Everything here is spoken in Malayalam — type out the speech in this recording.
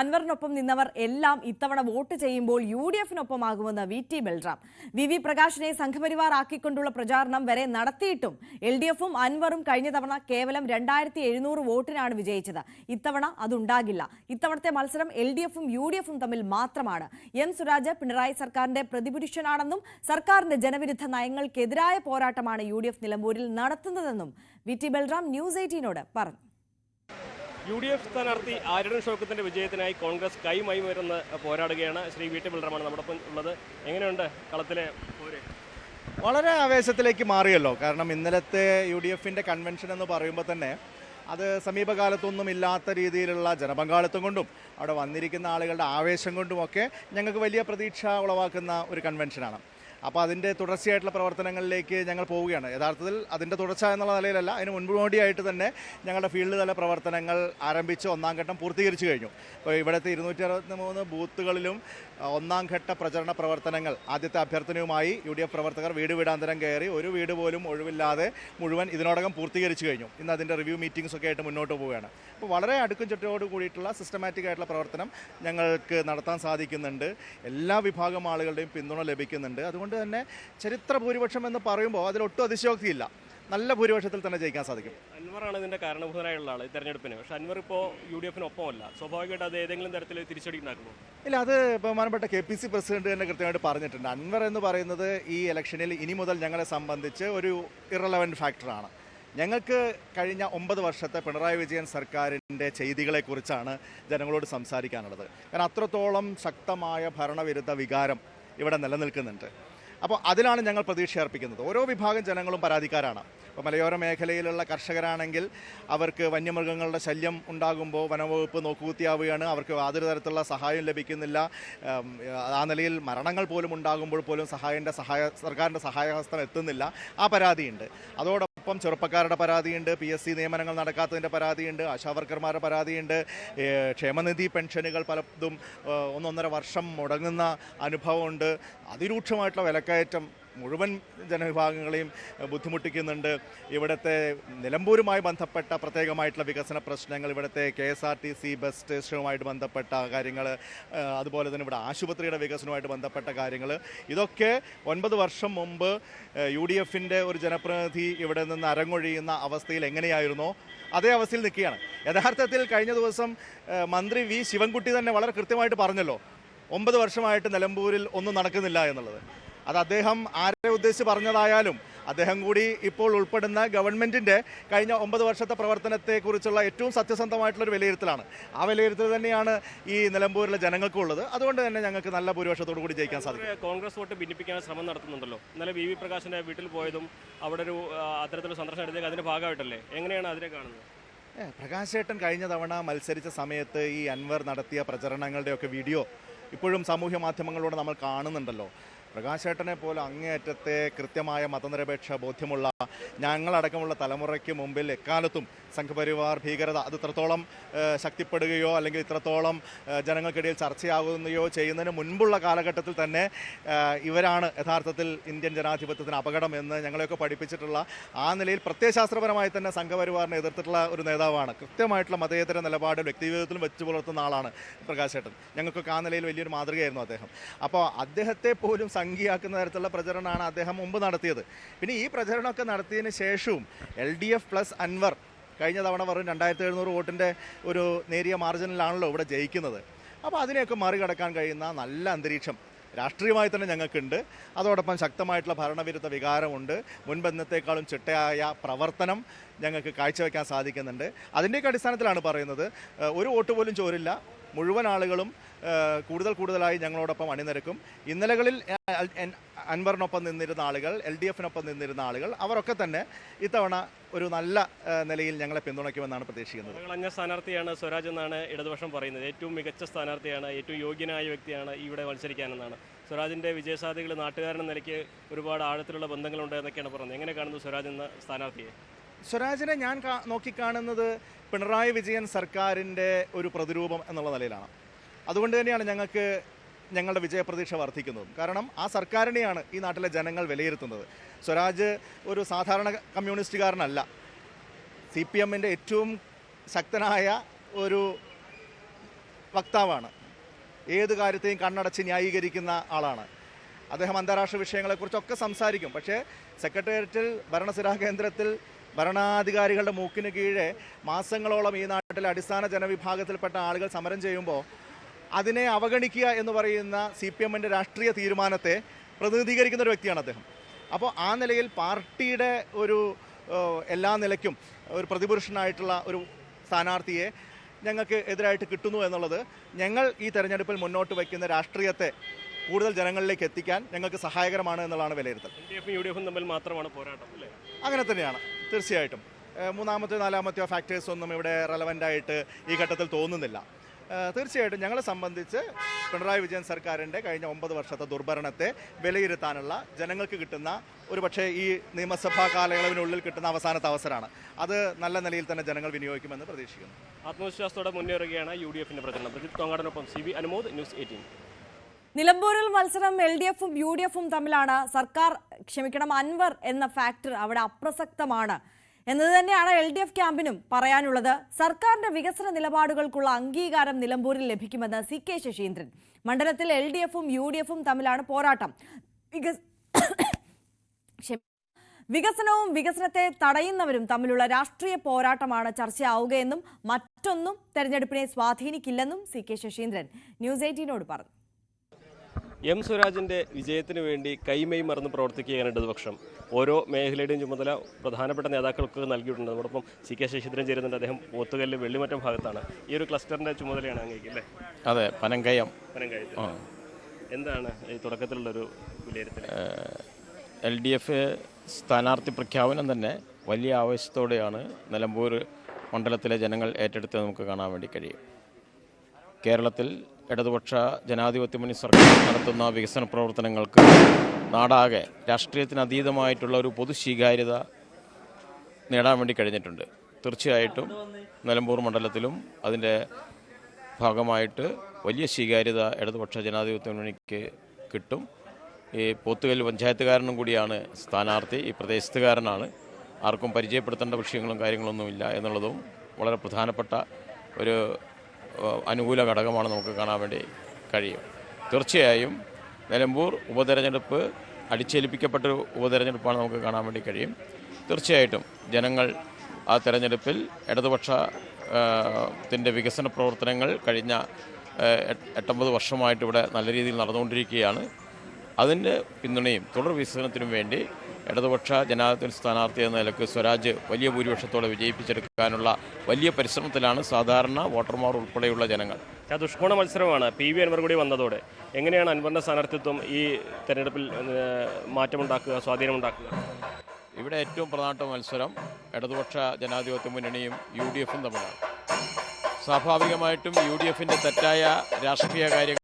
അൻവറിനൊപ്പം നിന്നവർ എല്ലാം ഇത്തവണ വോട്ട് ചെയ്യുമ്പോൾ U D എഫിനൊപ്പമാകുമെന്ന് V T Balram. V V പ്രകാശിനെ Sangh Parivar ആക്കിക്കൊണ്ടുള്ള പ്രചാരണം വരെ നടത്തിയിട്ടും എൽ ഡി എഫും അൻവറും കഴിഞ്ഞ തവണ കേവലം രണ്ടായിരത്തി എഴുന്നൂറ് വോട്ടിനാണ് വിജയിച്ചത്. ഇത്തവണ അതുണ്ടാകില്ല. ഇത്തവണത്തെ മത്സരം എൽ ഡി എഫും യു ഡി എഫും തമ്മിൽ മാത്രമാണ്. എം സുരാജ് പിണറായി സർക്കാരിന്റെ പ്രതിപുരുഷനാണെന്നും സർക്കാരിന്റെ ജനവിരുദ്ധ നയങ്ങൾക്കെതിരായ പോരാട്ടമാണ് യു ഡി എഫ് നിലമ്പൂരിൽ നടത്തുന്നതെന്നും വി ടി ബൽറാം ന്യൂസ് എയ്റ്റീനോട് പറഞ്ഞു. യു ഡി എഫ് സ്ഥാനാർത്ഥി ആര്യടൻ ഷോക്കത്തിന്റെ വിജയത്തിനായി കോൺഗ്രസ് കൈമൈ വരുന്ന പോരാടുകയാണ്. ശ്രീ വി ടി ബിൽഡറാണ് നമ്മുടെ ഉള്ളത്. എങ്ങനെയുണ്ട് കളത്തിലെ പോര്? വളരെ ആവേശത്തിലേക്ക് മാറിയല്ലോ. കാരണം ഇന്നലത്തെ യു ഡി എഫിന്റെ കൺവെൻഷൻ എന്ന് പറയുമ്പോൾ തന്നെ അത് സമീപകാലത്തൊന്നും ഇല്ലാത്ത രീതിയിലുള്ള ജനപങ്കാളിത്തം കൊണ്ടും അവിടെ വന്നിരിക്കുന്ന ആളുകളുടെ ആവേശം കൊണ്ടുമൊക്കെ ഞങ്ങൾക്ക് വലിയ പ്രതീക്ഷ ഉളവാക്കുന്ന ഒരു കൺവെൻഷനാണ്. അപ്പോൾ അതിന്റെ തുടർച്ചയായിട്ടുള്ള പ്രവർത്തനങ്ങളിലേക്ക് ഞങ്ങൾ പോവുകയാണ്. യഥാർത്ഥത്തിൽ അതിന്റെ തുടർച്ച എന്നുള്ള നിലയിലല്ല അതിന് മുൻപോടിയായിട്ട് തന്നെ ഞങ്ങളുടെ ഫീൽഡ് തല പ്രവർത്തനങ്ങൾ ആരംഭിച്ച് ഒന്നാം ഘട്ടം പൂർത്തീകരിച്ചു കഴിഞ്ഞു. അപ്പോൾ ഇവിടുത്തെ ഇരുന്നൂറ്റി അറുപത്തി മൂന്ന് ബൂത്തുകളിലും ഒന്നാം ഘട്ട പ്രചരണ പ്രവർത്തനങ്ങൾ ആദ്യത്തെ അഭ്യർത്ഥനയുമായി യു ഡി എഫ് പ്രവർത്തകർ വീട് വീടാന്തരം കയറി ഒരു വീട് പോലും ഒഴിവില്ലാതെ മുഴുവൻ ഇതിനോടകം പൂർത്തീകരിച്ചു കഴിഞ്ഞു. ഇന്ന് അതിന്റെ റിവ്യൂ മീറ്റിംഗ്സ് ഒക്കെ ആയിട്ട് മുന്നോട്ട് പോവുകയാണ്. അപ്പോൾ വളരെ അടുക്കും ചുറ്റോട് കൂടിയിട്ടുള്ള സിസ്റ്റമാറ്റിക് ആയിട്ടുള്ള പ്രവർത്തനം ഞങ്ങൾക്ക് നടത്താൻ സാധിക്കുന്നുണ്ട്. എല്ലാ വിഭാഗം ആളുകളുടെയും പിന്തുണ ലഭിക്കുന്നുണ്ട്. അതുകൊണ്ട് തന്നെ ചരിത്ര ഭൂരിപക്ഷം എന്ന് പറയുമ്പോൾ അതിലൊട്ടും അതിശയോക്തിയില്ല. നല്ല ഭൂരിപക്ഷത്തിൽ തന്നെ ജയിക്കാൻ സാധിക്കും. അൻവറാണ് ഇതിന്റെ കാരണഭൂതനായുള്ള ആൾ തെരഞ്ഞെടുപ്പിന്. പക്ഷെ അൻവർ ഇപ്പോൾ യു ഡി എഫിന് ഒപ്പമല്ല സ്വാഭാവികമായിട്ട് അത് ഏതെങ്കിലും തരത്തിൽ തിരിച്ചടി ഉണ്ടാക്കുമോ ഇല്ല അത് ബഹുമാനപ്പെട്ട കെ പി സി പ്രസിഡന്റ് തന്നെ കൃത്യമായിട്ട് പറഞ്ഞിട്ടുണ്ട്. അൻവർ എന്ന് പറയുന്നത് ഈ ഇലക്ഷനിൽ ഇനി മുതൽ ഞങ്ങളെ സംബന്ധിച്ച് ഒരു ഇറലവന്റ് ഫാക്ടറാണ്. ഞങ്ങൾക്ക് കഴിഞ്ഞ ഒമ്പത് വർഷത്തെ പിണറായി വിജയൻ സർക്കാരിന്റെ ചെയ്തികളെക്കുറിച്ചാണ് ജനങ്ങളോട് സംസാരിക്കാനുള്ളത്. കാരണം അത്രത്തോളം ശക്തമായ ഭരണവിരുദ്ധ വികാരം ഇവിടെ നിലനിൽക്കുന്നുണ്ട്. അപ്പോൾ അതിലാണ് ഞങ്ങൾ പ്രതീക്ഷ അർപ്പിക്കുന്നത്. ഓരോ വിഭാഗം ജനങ്ങളും പരാതിക്കാരാണ്. ഇപ്പോൾ മലയോര മേഖലയിലുള്ള കർഷകരാണെങ്കിൽ അവർക്ക് വന്യമൃഗങ്ങളുടെ ശല്യം ഉണ്ടാകുമ്പോൾ വനവകുപ്പ് നോക്കുകുത്തിയാവുകയാണ്. അവർക്ക് യാതൊരു തരത്തിലുള്ള സഹായം ലഭിക്കുന്നില്ല. ആ നിലയിൽ മരണങ്ങൾ പോലും ഉണ്ടാകുമ്പോൾ പോലും സഹായന്റെ സഹായ സർക്കാരിന്റെ സഹായഹസ്തം എത്തുന്നില്ല. ആ പരാതിയുണ്ട്. അതോടൊപ്പം ചെറുപ്പക്കാരുടെ പരാതിയുണ്ട് പി എസ് സി നിയമനങ്ങൾ നടക്കാത്തതിന്റെ പരാതിയുണ്ട് ആശാവർക്കർമാരുടെ പരാതിയുണ്ട് ക്ഷേമനിധി പെൻഷനുകൾ പലതും ഒന്നൊന്നര വർഷം മുടങ്ങുന്ന അനുഭവമുണ്ട്. അതിരൂക്ഷമായിട്ടുള്ള വിലക്കയറ്റം മുഴുവൻ ജനവിഭാഗങ്ങളെയും ബുദ്ധിമുട്ടിക്കുന്നുണ്ട്. ഇവിടുത്തെ നിലമ്പൂരുമായി ബന്ധപ്പെട്ട പ്രത്യേകമായിട്ടുള്ള വികസന പ്രശ്നങ്ങൾ ഇവിടുത്തെ K S R T C bus സ്റ്റേഷനുമായിട്ട് ബന്ധപ്പെട്ട കാര്യങ്ങൾ അതുപോലെ തന്നെ ഇവിടെ ആശുപത്രിയുടെ വികസനവുമായിട്ട് ബന്ധപ്പെട്ട കാര്യങ്ങൾ. ഇതൊക്കെ ഒൻപത് വർഷം മുമ്പ് യു ഡി എഫിന്റെ ഒരു ജനപ്രതിനിധി ഇവിടെ നിന്ന് അരങ്ങൊഴിയുന്ന അവസ്ഥയിൽ എങ്ങനെയായിരുന്നോ അതേ അവസ്ഥയിൽ നിൽക്കുകയാണ്. യഥാർത്ഥത്തിൽ കഴിഞ്ഞ ദിവസം മന്ത്രി വി ശിവൻകുട്ടി തന്നെ വളരെ കൃത്യമായിട്ട് പറഞ്ഞല്ലോ ഒമ്പത് വർഷമായിട്ട് നിലമ്പൂരിൽ ഒന്നും നടക്കുന്നില്ല എന്നുള്ളത്. അത് അദ്ദേഹം ആരെ ഉദ്ദേശിച്ച് പറഞ്ഞതായാലും അദ്ദേഹം കൂടി ഇപ്പോൾ ഉൾപ്പെടുന്ന ഗവൺമെന്റിന്റെ കഴിഞ്ഞ ഒമ്പത് വർഷത്തെ പ്രവർത്തനത്തെക്കുറിച്ചുള്ള ഏറ്റവും സത്യസന്ധമായിട്ടുള്ളൊരു വിലയിരുത്തലാണ്. ആ വിലയിരുത്തൽ തന്നെയാണ് ഈ നിലമ്പൂരിലെ ജനങ്ങൾക്കുള്ളത്. അതുകൊണ്ട് തന്നെ ഞങ്ങൾക്ക് നല്ല ഭൂരിപക്ഷത്തോടു കൂടി ജയിക്കാൻ സാധിക്കും. കോൺഗ്രസ് വോട്ട് ഭിന്നിപ്പിക്കാൻ ശ്രമം നടത്തുന്നുണ്ടല്ലോ. ഇന്നലെ വി വി പ്രകാശിന്റെ വീട്ടിൽ പോയതും അവിടെ ഒരു അത്തരത്തിലുള്ള സന്ദർശനം എടുത്തേക്ക് അതിന്റെ ഭാഗമായിട്ടല്ലേ? എങ്ങനെയാണ് അതിനെ കാണുന്നത്? പ്രകാശേട്ടൻ കഴിഞ്ഞ തവണ മത്സരിച്ച സമയത്ത് ഈ അൻവർ നടത്തിയ പ്രചരണങ്ങളുടെയൊക്കെ വീഡിയോ ഇപ്പോഴും സാമൂഹ്യ മാധ്യമങ്ങളിലൂടെ നമ്മൾ കാണുന്നുണ്ടല്ലോ. പ്രകാശേട്ടനെ പോലെ അങ്ങേയറ്റത്തെ കൃത്യമായ മതനിരപേക്ഷ ബോധ്യമുള്ള ഞങ്ങളടക്കമുള്ള തലമുറയ്ക്ക് മുമ്പിൽ എക്കാലത്തും സംഘപരിവാർ ഭീകരത അത് ഇത്രത്തോളം ശക്തിപ്പെടുകയോ അല്ലെങ്കിൽ ഇത്രത്തോളം ജനങ്ങൾക്കിടയിൽ ചർച്ചയാകുകയോ ചെയ്യുന്നതിന് മുൻപുള്ള കാലഘട്ടത്തിൽ തന്നെ ഇവരാണ് യഥാർത്ഥത്തിൽ ഇന്ത്യൻ ജനാധിപത്യത്തിന് അപകടം എന്ന് ഞങ്ങളെയൊക്കെ പഠിപ്പിച്ചിട്ടുള്ള ആ നിലയിൽ പ്രത്യയശാസ്ത്രപരമായി തന്നെ സംഘപരിവാറിനെ എതിർത്തിട്ടുള്ള ഒരു നേതാവാണ്. കൃത്യമായിട്ടുള്ള മതേതര നിലപാട് വ്യക്തിജീവിതത്തിലും വെച്ച് പുലർത്തുന്ന ആളാണ് പ്രകാശേട്ടൻ. ഞങ്ങൾക്കൊക്കെ ആ നിലയിൽ വലിയൊരു മാതൃകയായിരുന്നു അദ്ദേഹം. അപ്പോൾ അദ്ദേഹത്തെ പോലും സംഖ്യയാക്കുന്ന തരത്തിലുള്ള പ്രചരണമാണ് അദ്ദേഹം മുമ്പ് നടത്തിയത്. പിന്നെ ഈ പ്രചരണമൊക്കെ നടത്തിയതിന് ശേഷവും L D F plus Anvar കഴിഞ്ഞ തവണ വെറും രണ്ടായിരത്തി എഴുന്നൂറ് വോട്ടിന്റെ ഒരു നേരിയ മാർജിനിലാണല്ലോ ഇവിടെ ജയിക്കുന്നത്. അപ്പോൾ അതിനെയൊക്കെ മറികടക്കാൻ കഴിയുന്ന നല്ല അന്തരീക്ഷം രാഷ്ട്രീയമായി തന്നെ ഞങ്ങൾക്കുണ്ട്. അതോടൊപ്പം ശക്തമായിട്ടുള്ള ഭരണവിരുദ്ധ വികാരമുണ്ട്. മുൻബന്ധത്തെക്കാളും ചിട്ടയായ പ്രവർത്തനം ഞങ്ങൾക്ക് കാഴ്ചവെക്കാൻ സാധിക്കുന്നുണ്ട്. അതിന്റെയൊക്കെ അടിസ്ഥാനത്തിലാണ് പറയുന്നത്. ഒരു വോട്ട് പോലും ചോരില്ല. മുഴുവൻ ആളുകളും കൂടുതൽ കൂടുതലായി ഞങ്ങളോടൊപ്പം അണിനിരക്കും. ഇന്നലകളിൽ അൻവറിനൊപ്പം നിന്നിരുന്ന ആളുകൾ എൽ ഡി എഫിനൊപ്പം നിന്നിരുന്ന ആളുകൾ അവരൊക്കെ തന്നെ ഇത്തവണ ഒരു നല്ല നിലയിൽ ഞങ്ങളെ പിന്തുണയ്ക്കുമെന്നാണ് പ്രതീക്ഷിക്കുന്നത്. കളഞ്ഞ സ്ഥാനാർത്ഥിയാണ് സ്വരാജ് എന്നാണ് ഇടതുപക്ഷം പറയുന്നത്. ഏറ്റവും മികച്ച സ്ഥാനാർത്ഥിയാണ് ഏറ്റവും യോഗ്യനായ വ്യക്തിയാണ് ഇവിടെ മത്സരിക്കാനെന്നാണ്. സ്വരാജിന്റെ വിജയസാധ്യതകൾ നാട്ടുകാരൻ നിലയ്ക്ക് ഒരുപാട് ആഴത്തിലുള്ള ബന്ധങ്ങളുണ്ട് എന്നൊക്കെയാണ് പറഞ്ഞത്. എങ്ങനെ കാണുന്നു സ്വരാജ് എന്ന സ്ഥാനാർത്ഥിയെ? സ്വരാജിനെ ഞാൻ നോക്കിക്കാണുന്നത് പിണറായി വിജയൻ സർക്കാരിന്റെ ഒരു പ്രതിരൂപം എന്നുള്ള നിലയിലാണ്. അതുകൊണ്ട് തന്നെയാണ് ഞങ്ങൾക്ക് ഞങ്ങളുടെ വിജയപ്രതീക്ഷ വർദ്ധിക്കുന്നതും. കാരണം ആ സർക്കാരിനെയാണ് ഈ നാട്ടിലെ ജനങ്ങൾ വിലയിരുത്തുന്നത്. സ്വരാജ് ഒരു സാധാരണ കമ്മ്യൂണിസ്റ്റുകാരനല്ല. സി പി എമ്മിന്റെ ഏറ്റവും ശക്തനായ ഒരു വക്താവാണ്. ഏത് കാര്യത്തെയും കണ്ണടച്ച് ന്യായീകരിക്കുന്ന ആളാണ്. അദ്ദേഹം അന്താരാഷ്ട്ര വിഷയങ്ങളെക്കുറിച്ചൊക്കെ സംസാരിക്കും. പക്ഷേ സെക്രട്ടേറിയറ്റിൽ ഭരണസിരാ കേന്ദ്രത്തിൽ ഭരണാധികാരികളുടെ മൂക്കിന് കീഴെ മാസങ്ങളോളം ഈ നാട്ടിലെ അടിസ്ഥാന ജനവിഭാഗത്തിൽപ്പെട്ട ആളുകൾ സമരം ചെയ്യുമ്പോൾ അതിനെ അവഗണിക്കുക എന്ന് പറയുന്ന സി പി എമ്മിന്റെ രാഷ്ട്രീയ തീരുമാനത്തെ പ്രതിനിധീകരിക്കുന്ന ഒരു വ്യക്തിയാണ് അദ്ദേഹം. അപ്പോൾ ആ നിലയിൽ പാർട്ടിയുടെ ഒരു എല്ലാ നിലയ്ക്കും ഒരു പ്രതിപുരുഷനായിട്ടുള്ള ഒരു സ്ഥാനാർത്ഥിയെ ഞങ്ങൾക്ക് എതിരായിട്ട് കിട്ടുന്നു എന്നുള്ളത് ഞങ്ങൾ ഈ തെരഞ്ഞെടുപ്പിൽ മുന്നോട്ട് വയ്ക്കുന്ന രാഷ്ട്രീയത്തെ കൂടുതൽ ജനങ്ങളിലേക്ക് എത്തിക്കാൻ ഞങ്ങൾക്ക് സഹായകരമാണ് എന്നുള്ളതാണ് വിലയിരുത്തൽ. എൽ ഡി എഫും യു ഡി എഫും തമ്മിൽ മാത്രമാണ് പോരാട്ടം അല്ലേ? അങ്ങനെ തന്നെയാണ്. തീർച്ചയായിട്ടും. മൂന്നാമത്തെ നാലാമത്തെയോ ഫാക്ടേഴ്സ് ഒന്നും ഇവിടെ റെലവന്റ് ആയിട്ട് ഈ ഘട്ടത്തിൽ തോന്നുന്നില്ല. തീർച്ചയായിട്ടും ഞങ്ങളെ സംബന്ധിച്ച് പിണറായി വിജയൻ സർക്കാരിന്റെ കഴിഞ്ഞ ഒമ്പത് വർഷത്തെ ദുർഭരണത്തെ വിലയിരുത്താനുള്ള ജനങ്ങൾക്ക് കിട്ടുന്ന ഒരു പക്ഷേ ഈ നിയമസഭാ കാലയളവിനുള്ളിൽ കിട്ടുന്ന അവസാനത്തെ അവസരമാണ്. അത് നല്ല നിലയിൽ തന്നെ ജനങ്ങൾ വിനിയോഗിക്കുമെന്ന് പ്രതീക്ഷിക്കുന്നു. ആത്മവിശ്വാസത്തോടെ മുന്നേറുകയാണ് യു ഡി എഫിന്റെ പ്രചരണം. Prajith തോങ്ങാടനൊപ്പം C V Anumod news eighteen. നിലമ്പൂരിൽ മത്സരം എൽ ഡി എഫും യു ഡി എഫും തമ്മിലാണ്. സർക്കാർ ക്ഷമിക്കണം അൻവർ എന്ന ഫാക്ടർ അവിടെ അപ്രസക്തമാണ് എന്നത് തന്നെയാണ് എൽ ഡി എഫ് ക്യാമ്പിനും പറയാനുള്ളത്. സർക്കാരിന്റെ വികസന നിലപാടുകൾക്കുള്ള അംഗീകാരം നിലമ്പൂരിൽ ലഭിക്കുമെന്ന് സി കെ ശശീന്ദ്രൻ. മണ്ഡലത്തിൽ എൽ ഡി എഫും യു ഡി എഫും തമ്മിലാണ് പോരാട്ടം. വികസനവും വികസനത്തെ തടയുന്നവരും തമ്മിലുള്ള രാഷ്ട്രീയ പോരാട്ടമാണ് ചർച്ചയാവുകയെന്നും മറ്റൊന്നും തെരഞ്ഞെടുപ്പിനെ സ്വാധീനിക്കില്ലെന്നും സി കെ ശശീന്ദ്രൻ ന്യൂസ് എയ്റ്റീനോട് പറഞ്ഞു. എം സ്വരാജിന്റെ വിജയത്തിന് വേണ്ടി കൈമൈ മറന്ന് പ്രവർത്തിക്കുകയാണ് ഇടതുപക്ഷം? ഓരോ മേഖലയുടെയും ചുമതല പ്രധാനപ്പെട്ട നേതാക്കൾക്ക് നൽകിയിട്ടുണ്ട്. അതോടൊപ്പം സി കെ ശശീന്ദ്രൻ ചേരുന്നുണ്ട്. അദ്ദേഹം പോത്തുകല്ല് വെള്ളിമറ്റം ഭാഗത്താണ്. ഈ ഒരു ക്ലസ്റ്ററിന്റെ ചുമതലയാണ് അങ്ങേക്ക് അല്ലേ? അതെ പനങ്കയം. പനങ്കയം. എന്താണ് ഈ തുടക്കത്തിലുള്ളൊരു വിലയിരുത്തൽ എൽ ഡി എഫ് സ്ഥാനാർത്ഥി പ്രഖ്യാപനം തന്നെ വലിയ ആവേശത്തോടെയാണ് നിലമ്പൂർ മണ്ഡലത്തിലെ ജനങ്ങൾ ഏറ്റെടുത്ത് നമുക്ക് കാണാൻ വേണ്ടി കഴിയും. കേരളത്തിൽ ഇടതുപക്ഷ ജനാധിപത്യ മുന്നണി സർക്കാർ നടത്തുന്ന വികസന പ്രവർത്തനങ്ങൾക്ക് നാടാകെ രാഷ്ട്രീയത്തിന് അതീതമായിട്ടുള്ള ഒരു പൊതു സ്വീകാര്യത നേടാൻ വേണ്ടി കഴിഞ്ഞിട്ടുണ്ട്. തീർച്ചയായിട്ടും നിലമ്പൂർ മണ്ഡലത്തിലും അതിന്റെ ഭാഗമായിട്ട് വലിയ സ്വീകാര്യത ഇടതുപക്ഷ ജനാധിപത്യ മുന്നണിക്ക് കിട്ടും. ഈ പോത്തുകല്ല് പഞ്ചായത്തുകാരനും കൂടിയാണ് സ്ഥാനാർത്ഥി. ഈ പ്രദേശത്തുകാരനാണ്. ആർക്കും പരിചയപ്പെടുത്തേണ്ട വിഷയങ്ങളും കാര്യങ്ങളൊന്നുമില്ല എന്നുള്ളതും വളരെ പ്രധാനപ്പെട്ട ഒരു അനുകൂല ഘടകമാണ് നമുക്ക് കാണാൻ വേണ്ടി കഴിയും. തീർച്ചയായും നിലമ്പൂർ ഉപതെരഞ്ഞെടുപ്പ് അടിച്ചേൽപ്പിക്കപ്പെട്ട ഉപതെരഞ്ഞെടുപ്പാണ് നമുക്ക് കാണാൻ വേണ്ടി കഴിയും. തീർച്ചയായിട്ടും ജനങ്ങൾ ആ തെരഞ്ഞെടുപ്പിൽ ഇടതുപക്ഷ ത്തിന്റെ വികസന പ്രവർത്തനങ്ങൾ കഴിഞ്ഞ എട്ടൊമ്പത് വർഷമായിട്ട് ഇവിടെ നല്ല രീതിയിൽ നടന്നുകൊണ്ടിരിക്കുകയാണ്. അതിന്റെ പിന്തുണയും തുടർ വികസനത്തിനും വേണ്ടി ഇടതുപക്ഷ ജനാധിപത്യ സ്ഥാനാർത്ഥി എന്ന നിലയ്ക്ക് സ്വരാജ് വലിയ ഭൂരിപക്ഷത്തോടെ വിജയിപ്പിച്ചെടുക്കാനുള്ള വലിയ പരിശ്രമത്തിലാണ് സാധാരണ വോട്ടർമാർ ഉൾപ്പെടെയുള്ള ജനങ്ങൾ. ദുഷ്കോണ മത്സരമാണ്. പി വി അൻവർ കൂടി വന്നതോടെ എങ്ങനെയാണ് അൻവറിന്റെ സ്ഥാനാർത്ഥിത്വം ഈ തെരഞ്ഞെടുപ്പിൽ മാറ്റമുണ്ടാക്കുക സ്വാധീനമുണ്ടാക്കുക? ഇവിടെ ഏറ്റവും പ്രധാനപ്പെട്ട മത്സരം ഇടതുപക്ഷ ജനാധിപത്യ മുന്നണിയും യു ഡി എഫും തമ്മിലാണ്. സ്വാഭാവികമായിട്ടും യു ഡി എഫിന്റെ തെറ്റായ രാഷ്ട്രീയ കാര്യങ്ങൾ